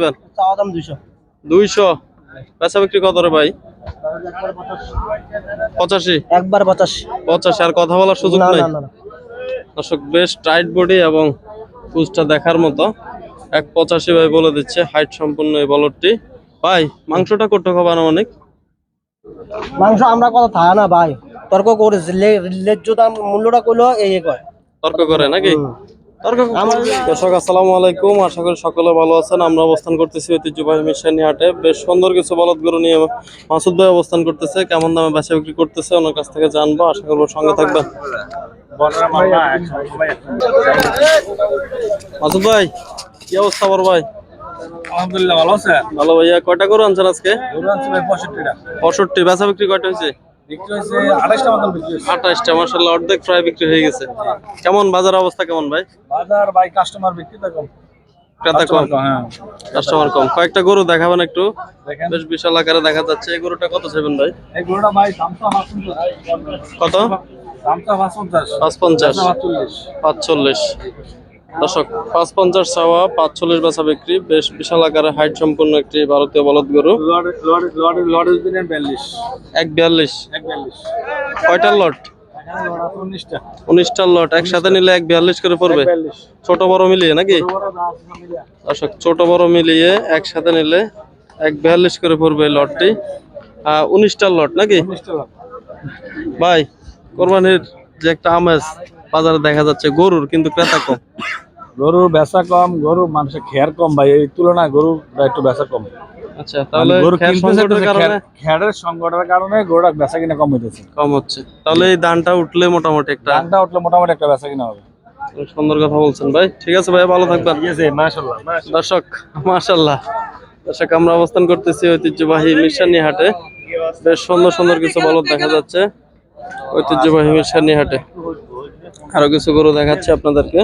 দাম দুইশো। দুইশো? বেচা বিক্রি কত রে ভাই? পঁচাশি? একবার পঁচাশি। পঁচাশি আর কথা বলার সুযোগ নাই। দর্শক বেশ টাইট বডি এবং পুজটা দেখার মতো। এক পঁচাশি ভাই বলে দিচ্ছে হাইট সম্পূর্ণ এই বলরটি ভাই মাংসটা করতে হবে অনেক মাংস আমরা কথা থাকে না ভাই। তর্ক করেছি ন্যায্য মূল্যটা কইলো এই কয়। তর্ক করে নাকি? দর্শক আসসালামু আলাইকুম। আশা করি সকলে ভালো আছেন। আমরা অবস্থান করতেছি ঐতিহ্যবাহী মিশানি হাটে। বেশ সুন্দর কিছু বলদ গরু নিয়ে মাসুদ ভাই অবস্থান করতেছে। কেমন দামে বেচা বিক্রি করতেছে ওনার কাছ থেকে জানব। আশা করব সঙ্গে থাকবেন। মাসুদ ভাই কি অবস্থা বড় ভাই? আলহামদুলিল্লাহ ভালো আছে। ভালো ভাইয়া কয়টা গরু আনছেন আজকে? গরু আনছি পঁয়ষট্টিটা। পঁয়ষট্টি। বেচা বিক্রি কয়টা হয়েছে? আঠাশটা মার্শাল্লাহ অর্ধেক প্রায় বিক্রি হয়ে গেছে। কেমন বাজার অবস্থা কেমন ভাই? বাজার কাস্টমার বিক্রি কম। ক্রেতা কম। হ্যাঁ। কাস্টমার কম। কয়েকটা গরু দেখাবেন একটু। বেশ বিশাল আকারে দেখা যাচ্ছে। এই গরুটা কত সেভেন ভাই? এই গরুটা ভাই কত? পাঁচ পঞ্চাশ পাঁচ পঞ্চাশ পাঁচচল্লিশ। দর্শক পাঁচ পঞ্চাশ চাওয়া পাঁচচল্লিশ বেচা বিক্রি বেশ বিশাল আকারে হাইট সম্পূর্ণ একটি ভারতীয় বলদ গরু। এক বিয়াল্লিশ। কয়টার লট? উনিশটার লট একসাথে নিলে এক বিয়াল্লিশ করে পড়বে? ছোট বড় মিলিয়ে নাকি? দর্শক ছোট বড় মিলিয়ে একসাথে নিলে এক বিয়াল্লিশ করে পড়বে লটটি। উনিশটার লট নাকি? ভাই কোরবানির যে একটা আমেজ বাজারে দেখা যাচ্ছে গরুর কিন্তু ক্রেতা কম। গরু বেচা কম গরু মানুষের খেয়ার কম ভাই এই তুলনায় গরু একটু বেচা কম। আচ্ছা তাহলে মানে গরু সংকটের কারণে? খ্যার- সংকটের কারণে গরুটা বেচা কিনা কম হইতেছে। কম হচ্ছে। তাহলে এই দানটা উঠলে মোটামুটি একটা উঠলে মোটামুটি একটা বেচা কিনা হবে। সুন্দর কথা বলছেন ভাই। ঠিক আছে ভাই ভালো থাকবেন। ঠিক আছে মাশাল্লাহ দর্শক মাশাল্লাহ দর্শক আমরা অবস্থান করতেছি ঐতিহ্যবাহী মিশানি হাটে। বেশ সুন্দর সুন্দর কিছু বলদ দেখা যাচ্ছে। ঐতিহ্যবাহী মিশানি হাটে। আরও কিছু গরু দেখাচ্ছে আপনাদেরকে।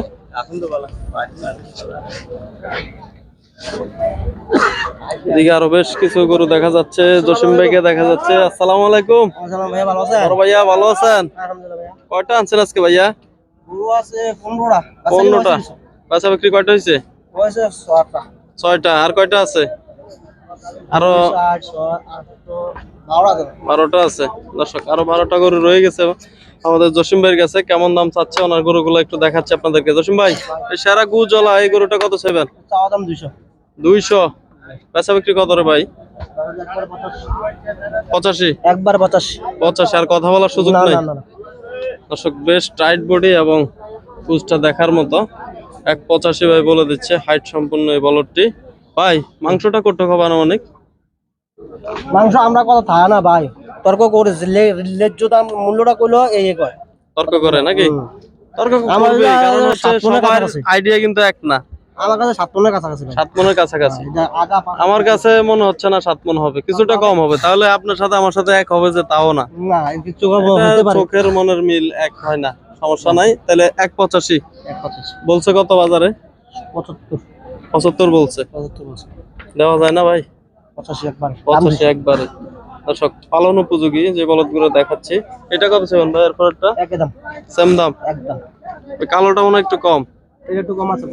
এদিকে আরও বেশ কিছু গরু দেখা যাচ্ছে জসিম ভাইকে দেখা যাচ্ছে। আসসালামু আলাইকুম। ভাইয়া ভালো আছেন? বড় ভাইয়া ভালো আছেন? কয়টা আনছেন আজকে ভাইয়া? পনেরোটা পনেরোটা। বিক্রি কয়টা হয়েছে? ছয়টা। আর কয়টা আছে? আরও বারোটা আছে। দর্শক আরও বারোটা গরু রয়ে গেছে। আমাদের জসিম ভাইয়ের কাছে কেমন দাম চাচ্ছে? ওনার গরুগুলো একটু দেখাচ্ছে আপনাদেরকে। জসিম ভাই এই গু জলা এই গরুটা কত সেবেন দাম দুইশো। দুইশো। বেচা বিক্রি কত রে ভাই? পঁচাশি। একবার পঁচাশি। পঁচাশি আর কথা বলার সুযোগ নাই? দর্শক বেশ টাইট বডি এবং পুজটা দেখার মতো। এক পঁচাশি ভাই বলে দিচ্ছে হাইট সম্পূর্ণ এই বলরটি ভাই মাংসটা করতে হবে অনেক? মাংস আমরা কথা থাকে না ভাই। তর্ক ন্যায্য দাম মূল্যটা কইলো এই কয় তর্ক করে নাকি। তর্ক করবে কারণ হচ্ছে সবার আইডিয়া কিন্তু এক না। আমার কাছে সাত মনের কাছাকাছি সাত মনের কাছাকাছি। এটা আমার কাছে মনে হচ্ছে না সাত মন হবে কিছুটা কম হবে। তাহলে আপনার সাথে আমার সাথে এক হবে যে তাও না। চোখের মনের মিল এক হয় না সমস্যা নাই। তাহলে এক পঁচাশি। বলছে কত বাজারে? পঁচাত্তর। পঁচাত্তর বলছে। পঁচাত্তর বলছে। দেওয়া যায় না ভাই? পঁচাশি একবার। পঁচাশি একবারে। দর্শক পালন উপযোগী যে বলদগুলো দেখাচ্ছি। এটা কত সেভেন ভাই এর পরেরটা? একই দাম। সেম দাম? একদম। ওই কালোটা মনে একটু কম। এটা একটু কম আছে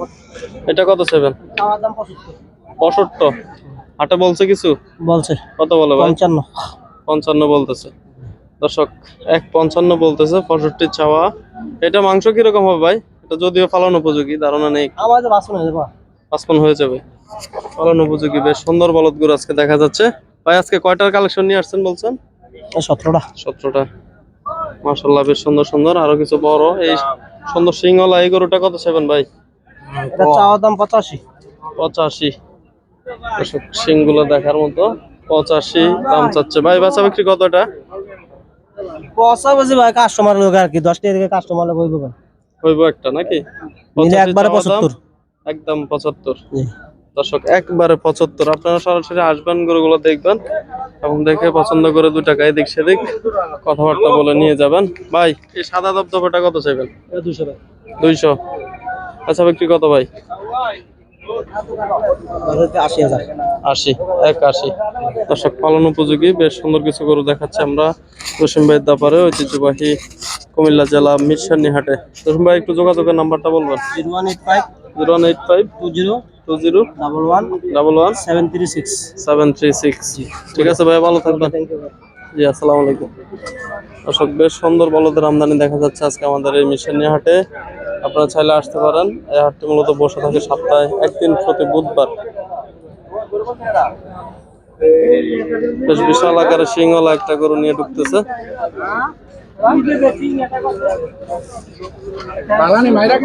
এটা কত সেভেন? চাওয়ার দাম পঁচাত্তর। পঁয়ষট্টি। হাটে বলছে কিছু? বলছে। কত বলে ভাই? পঞ্চান্ন। পঞ্চান্ন বলতেছে। দর্শক এক পঞ্চান্ন বলতেছে পঁয়ষট্টি চাওয়া। এটা মাংস কীরকম হবে ভাই? এটা যদিও পালন উপযোগী ধারণা নেই। আমার হয়ে পাঁচপন হয়ে যাবে। পালন উপযোগী বেশ সুন্দর বলদ গরু আজকে দেখা যাচ্ছে। ভাই আজকে কয়টার কালেকশন নিয়ে আসছেন বলছেন? সতেরোটা। সতেরোটা। মার্শাল্লাহ বেশ সুন্দর সুন্দর আরও কিছু বড়। এই সুন্দর সিংহলা এই গরুটা কত সেভেন ভাই? দাম পঁচাশি। পঁচাশি। সিংগুলো দেখার মতো। পঁচাশি দাম চাচ্ছে। ভাই বাচ্চা বিক্রি কত এটা? বুঝি ভাই কাস্টমার লোক আর কি। দশ টাকা কাস্টমার লোক হইব ভাই। হইব একটা নাকি? একবারে পঁচাত্তর। একদম পঁচাত্তর। দর্শক একবারে পঁচাত্তর। আপনারা সরাসরি আসবেন গরুগুলো দেখবেন এবং দেখে পছন্দ করে দু টাকা এদিক সেদিক কথাবার্তা বলে নিয়ে যাবেন। ভাই এই সাদা দপদপটা কত চাইবেন? দুশো দুইশো আচ্ছা বিক্রি কত ভাই? আশি এক আশি। দর্শক পালন উপযোগী বেশ সুন্দর কিছু গরু দেখাচ্ছে আমরা জসিম ভাইয়ের দাপারে ঐতিহ্যবাহী কুমিল্লা জেলা মিরসানি হাটে। ভাই একটু যোগাযোগের নাম্বারটা বলবেন? Zero one eight five zero one eight five two zero two zero double one double one seven three six seven three six ঠিক আছে ভাই ভালো থাকবেন। জি আসসালামু আলাইকুম। দর্শক বেশ সুন্দর বলদের আমদানি দেখা যাচ্ছে আজকে আমাদের এই মিশনী হাটে। আপনারা চাইলে আসতে পারেন। এই হাটটি মূলত বসে থাকে সপ্তাহে একদিন প্রতি বুধবার। বেশ বিশাল আকারে সিংহলা একটা গরু নিয়ে ঢুকতেছে। বাগানে মাইরা